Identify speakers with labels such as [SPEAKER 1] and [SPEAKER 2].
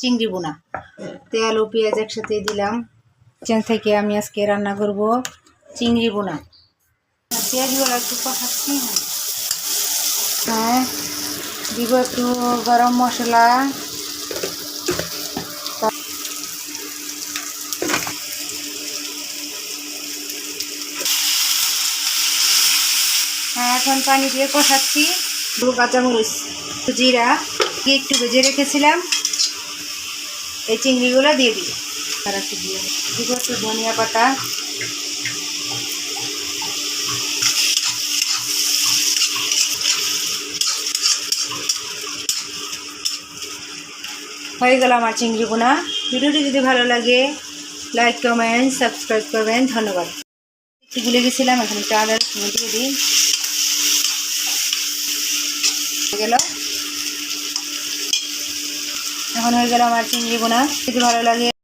[SPEAKER 1] চিংড়ি বোনা তেল ও পেঁয়াজ একসাথে দিলাম। কিচেন থেকে আমি আজকে রান্না করব চিংড়ি বোনা পেঁয়াজগুলো একটু কষাচ্ছি। হ্যাঁ দিব একটু গরম মশলা। হ্যাঁ এখন পানি দিয়ে কষাচ্ছি। দু কাঁচামরিচ, জিরা, একটু ভেজে রেখেছিলাম। এই চিংড়িগুলো দিয়ে দিই আর একটু দিয়ে দিব? একটু ধনিয়া পাতা। হয়ে গেল আমার চিংড়ি বোনা ভিডিওটি যদি ভালো লাগে লাইক কমেন্ট সাবস্ক্রাইব করবেন। ধন্যবাদ। ভুলে গেছিলাম, এখন একটু আদা দিয়ে হয়ে গেল। এখন হয়ে গেল আমার চিংড়ি বোনা যদি ভালো লাগে।